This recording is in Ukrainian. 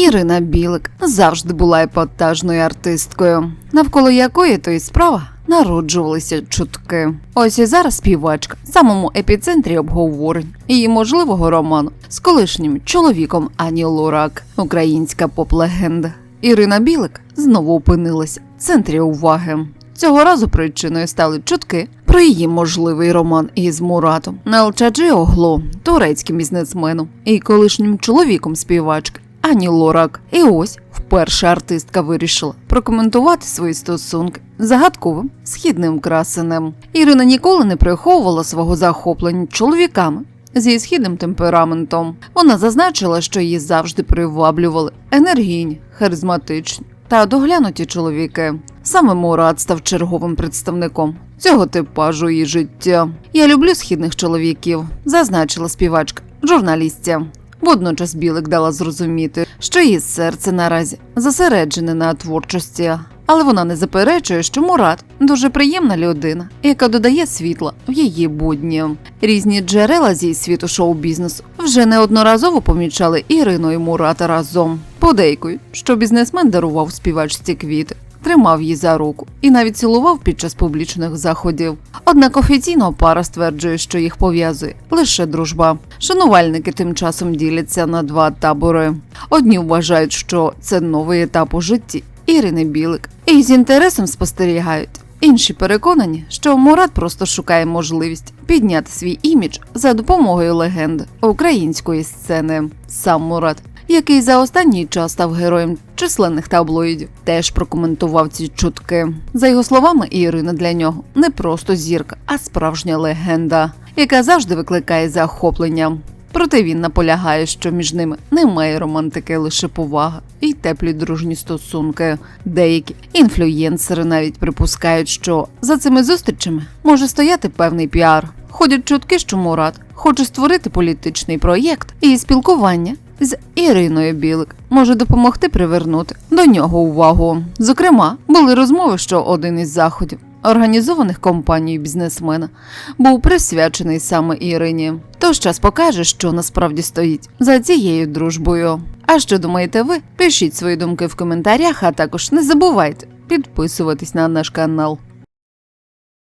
Ірина Білик завжди була епатажною артисткою, навколо якої то й справа народжувалися чутки. Ось і зараз співачка в самому епіцентрі обговорень її можливого роману з колишнім чоловіком Ані Лорак, українська поп-легенда. Ірина Білик знову опинилася в центрі уваги. Цього разу причиною стали чутки про її можливий роман із Муратом Нелчаджі Огло, турецьким бізнесменом і колишнім чоловіком співачки Ані Лорак. І ось вперше артистка вирішила прокоментувати свої стосунки загадковим східним красенем. Ірина ніколи не приховувала свого захоплення чоловіками. Зі східним темпераментом вона зазначила, що її завжди приваблювали енергійні, харизматичні та доглянуті чоловіки. Саме Мурат став черговим представником цього типажу її життя. Я люблю східних чоловіків, зазначила співачка журналістця. Водночас Білик дала зрозуміти, що її серце наразі зосереджене на творчості. Але вона не заперечує, що Мурат дуже приємна людина, яка додає світла в її будні. Різні джерела зі світу шоу-бізнесу вже неодноразово помічали Ірину і Мурата разом. Подейкують, що бізнесмен дарував співачці квіти, тримав її за руку і навіть цілував під час публічних заходів. Однак офіційно пара стверджує, що їх пов'язує лише дружба. Шанувальники тим часом діляться на два табори. Одні вважають, що це новий етап у житті Ірини Білик, і з інтересом спостерігають. Інші переконані, що Мурат просто шукає можливість підняти свій імідж за допомогою легенди української сцени. Сам Мурат, який за останній час став героєм численних таблоїдів, теж прокоментував ці чутки. За його словами, Ірина для нього не просто зірка, а справжня легенда, яка завжди викликає захоплення. Проте він наполягає, що між ними немає романтики, лише повага і теплі дружні стосунки. Деякі інфлюєнсери навіть припускають, що за цими зустрічами може стояти певний піар. Ходять чутки, що Мурат хоче створити політичний проєкт і спілкування з Іриною Білик може допомогти привернути до нього увагу. Зокрема, були розмови, що один із заходів, організованих компанією бізнесмена, був присвячений саме Ірині. Тож час покаже, що насправді стоїть за цією дружбою. А що думаєте ви? Пишіть свої думки в коментарях, а також не забувайте підписуватись на наш канал.